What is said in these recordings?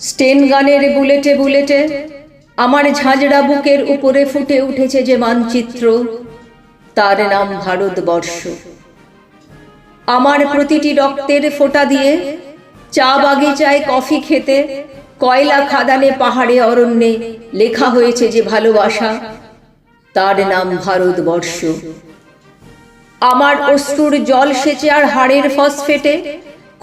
স্টেন গানের বুলেটে বুলেটে আমার ঝাঁঝরা বুকের উপরে ফুটে উঠেছে যে মানচিত্র, তার নাম ভারতবর্ষ। আমার প্রতিটি রক্তের ফোঁটা দিয়ে চা বাগিচায় কফি খেতে কয়লা খাদানে পাহাড়ে অরণ্যে লেখা হয়েছে যে ভালোবাসা, তার নাম ভারতবর্ষ। আমার অশ্রুর জল সেচে আর হাড়ের ফসফেটে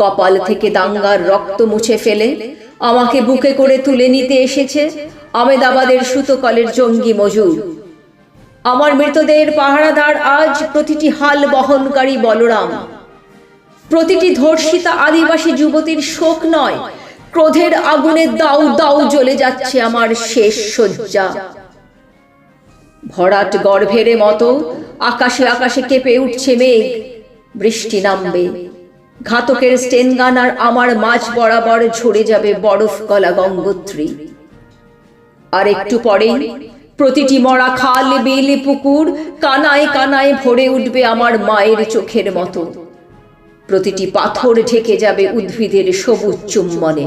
কপাল থেকে দাঙ্গার রক্ত মুছে ফেলে, আমাকে বুকে করে তুলে নিতে এসেছে আমেদাবাদের সুতকলের জঙ্গি মজুর। আমার মৃতদেহের পাহারাদার আজ প্রতিটি হাল বহনকারী বলরাম। প্রতিটি ধর্ষিতা আদিবাসী যুবতীর শোক নয়, ক্রোধের আগুনে দাউ দাউ জ্বলে যাচ্ছে আমার শেষ শয্যা। ভরাট গর্ভের মতো আকাশে আকাশে কেঁপে উঠছে মেঘ, বৃষ্টি নামবে। ঘাতকের স্টেনগান আর আমার মাঝ বরাবর ঝরে যাবে বরফ গলা গঙ্গোত্রী। আর একটু পরেই প্রতিটি মরা খাল বিল পুকুর কানায় কানায় ভরে উঠবে আমার মায়ের চোখের মতো। প্রতিটি পাথর ঢেকে যাবে উদ্ভিদের সবুজ চুম্বনে।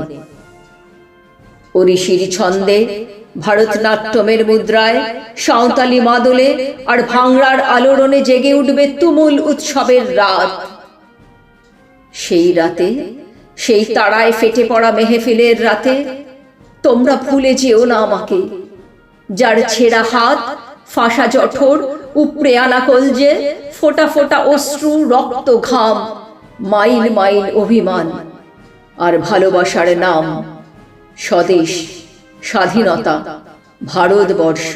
ওড়িশির ছন্দে ভারতনাট্যমের মুদ্রায় সাঁওতালি মাদলে আর ভাংড়ার আলোড়নে জেগে উঠবে তুমুল উৎসবের রাত। সেই রাতে, সেই তারায় ফেটে পড়া মেহেফিলের রাতে তোমরা ভুলে যেও না আমাকে। যার ছেঁড়া হাত, ফাঁসা জঠর, উপড়ে আনা কলজে ফোটা ফোটা অশ্রু, রক্ত, ঘাম, মাইল মাইল অভিমান আর ভালোবাসার নাম স্বদেশ, স্বাধীনতা, ভারতবর্ষ।